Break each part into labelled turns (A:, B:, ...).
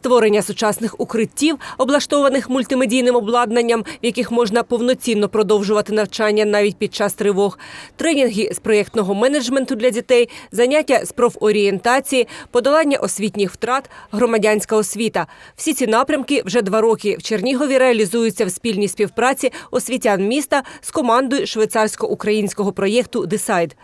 A: створення сучасних укриттів, облаштованих мультимедійним обладнанням, в яких можна повноцінно продовжувати навчання навіть під час тривог, тренінги з проєктного менеджменту для дітей, заняття з профорієнтації, подолання освітніх втрат, громадянська освіта. Всі ці напрямки вже два роки в Чернігові реалізуються в спільній співпраці освітян міста з командою швейцарсько-українського проєкту «Десайд».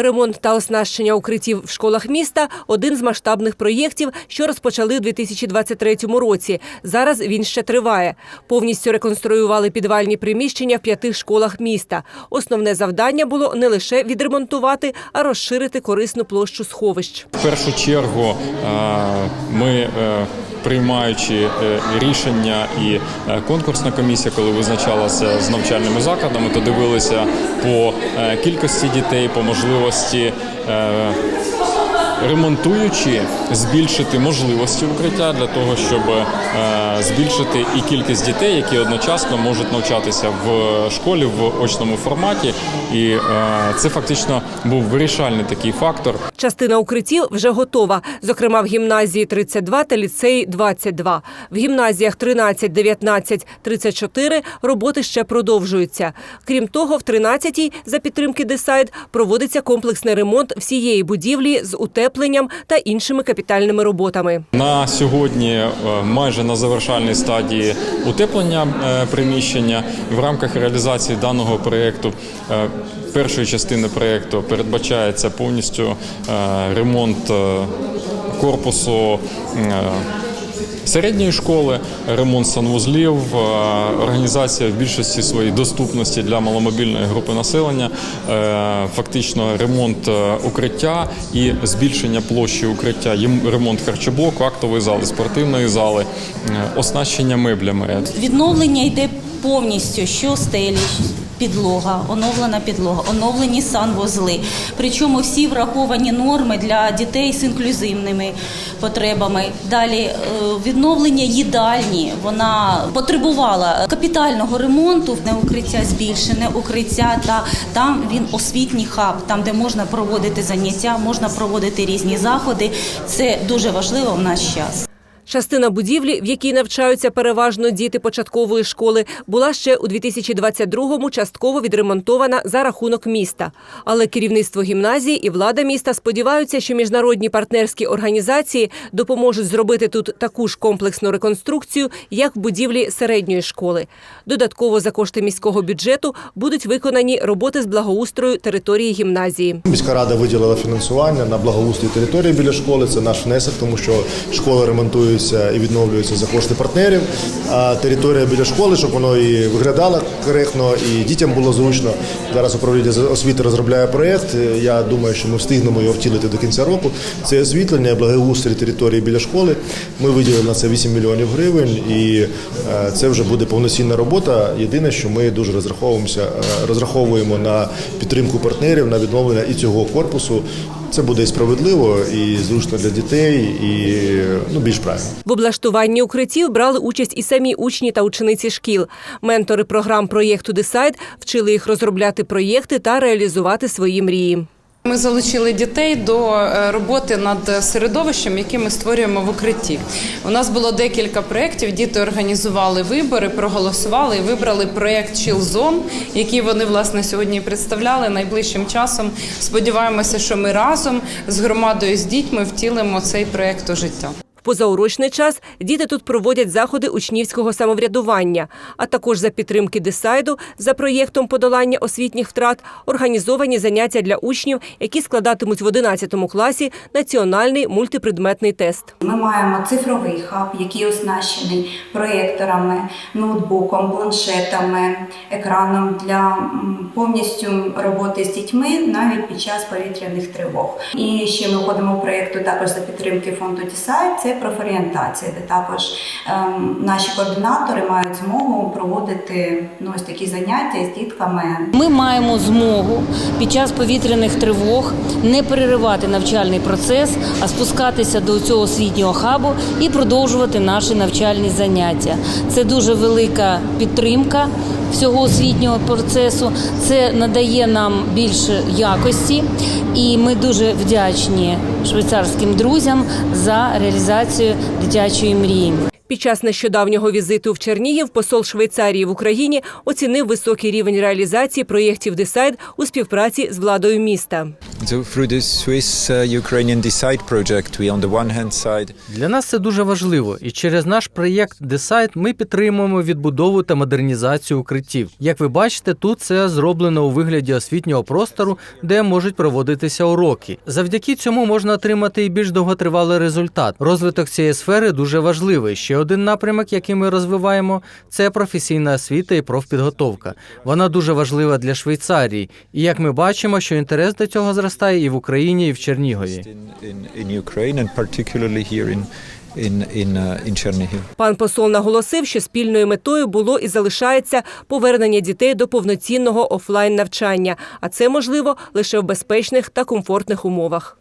A: Ремонт та оснащення укриттів в школах міста – один з масштабних проєктів, що розпочали у 2023 році. Зараз він ще триває. Повністю реконструювали підвальні приміщення в п'яти школах міста. Основне завдання було не лише відремонтувати, а розширити корисну площу сховищ.
B: В першу чергу е, ми, е, приймаючи е, рішення і е, конкурсна комісія, коли визначалася з навчальними закладами, то дивилися по е, кількості дітей, по можливості. Е, Ремонтуючи, збільшити можливості укриття для того, щоб е, збільшити і кількість дітей, які одночасно можуть навчатися в школі в очному форматі, і е, це фактично був вирішальний такий фактор.
A: Частина укриттів вже готова. Зокрема, в гімназії 32 та ліцеї 22. В гімназіях 13, 19, 34 роботи ще продовжуються. Крім того, в 13-й за підтримки Десайд проводиться комплексний ремонт всієї будівлі з утепленням та іншими капітальними роботами.
B: На сьогодні е, майже на завершальній стадії утеплення е, приміщення. В рамках реалізації даного проєкту е, першої частини проєкту передбачається повністю ремонт корпусу. Середньої школи, ремонт санвузлів, е, організація в більшості своїй доступності для маломобільної групи населення, е, фактично ремонт е, укриття і збільшення площі укриття, ремонт харчоблоку, актової зали, спортивної зали, оснащення меблями.
C: Відновлення йде повністю, що стелі, підлога, оновлена підлога, оновлені санвузли. Причому всі враховані норми для дітей з інклюзивними потребами. Далі е, відновлення їдальні. Вона потребувала капітального ремонту, не укриття збільшене, укриття та там він освітній хаб, там де можна проводити заняття, можна проводити різні заходи. Це дуже важливо в наш час.
A: Частина будівлі, в якій навчаються переважно діти початкової школи, була ще у 2022-му частково відремонтована за рахунок міста. Але керівництво гімназії і влада міста сподіваються, що міжнародні партнерські організації допоможуть зробити тут таку ж комплексну реконструкцію, як в будівлі середньої школи. Додатково за кошти міського бюджету будуть виконані роботи з благоустрою території гімназії.
D: Міська рада виділила фінансування на благоустрій території біля школи. Це наш внесок, тому що школи ремонтуються і відновлюються за кошти партнерів. А територія біля школи, щоб воно і виглядало коректно, і дітям було зручно. Зараз управління освіти розробляє проєкт. Я думаю, що ми встигнемо його втілити до кінця року. Це освітлення, благоустрій території біля школи. Ми виділили на це 8 мільйонів гривень, і е, це вже буде повноцінна робота. Єдине, що ми дуже розраховуємося, е, розраховуємо на підтримку партнерів, на відновлення і цього корпусу. Це буде і справедливо, і зручно для дітей, і ну більш правильно.
A: В облаштуванні укриттів брали участь і самі учні та учениці шкіл. Ментори програм проєкту «Десайд» вчили їх розробляти проєкти та реалізувати свої мрії.
E: Ми залучили дітей до е, роботи над середовищем, яке ми створюємо в укритті. У нас було декілька проєктів. Діти організували вибори, проголосували і вибрали проєкт Zone, який вони власне сьогодні представляли найближчим часом. Сподіваємося, що ми разом з громадою з дітьми втілимо цей проєкт у життя.
A: Позаурочний час діти тут проводять заходи учнівського самоврядування, а також за підтримки «Десайду» за проєктом подолання освітніх втрат організовані заняття для учнів, які складатимуть в 11 класі національний мультипредметний тест.
F: Ми маємо цифровий хаб, який оснащений проєкторами, ноутбуком, планшетами, екраном для повністю роботи з дітьми навіть під час повітряних тривог. І ще ми входимо в проєкту також за підтримки фонду Дісайт. Це профорієнтація, де також ем, наші координатори мають змогу проводити ну, ось такі заняття з дітками
C: Ми маємо змогу під час повітряних тривог не переривати навчальний процес, а спускатися до цього освітнього хабу і продовжувати наші навчальні заняття. Це дуже велика підтримка всього освітнього процесу. Це надає нам більше якості
G: І ми дуже вдячні швейцарським друзям за реалізацію дитячої мрії.
A: Під час нещодавнього візиту в Чернігів посол Швейцарії в Україні оцінив високий рівень реалізації проєктів «Десайд» у співпраці з владою міста.
H: Side
I: Для нас це дуже важливо, і через наш проєкт Decide ми підтримуємо відбудову та модернізацію укриттів. Як ви бачите, тут це зроблено у вигляді освітнього простору, де можуть проводитися уроки. Завдяки цьому можна отримати і більш довготривалий результат. Розвиток цієї сфери дуже важливий. Ще один напрямок, який ми розвиваємо, це професійна освіта і профпідготовка. Вона дуже важлива для Швейцарії. І як ми бачимо, що інтерес до цього зростає і в Україні, і в Чернігові.
H: uh.
A: Пан посол наголосив, що спільною метою було і залишається повернення дітей до повноцінного офлайн навчання, а це можливо лише в безпечних та комфортних умовах.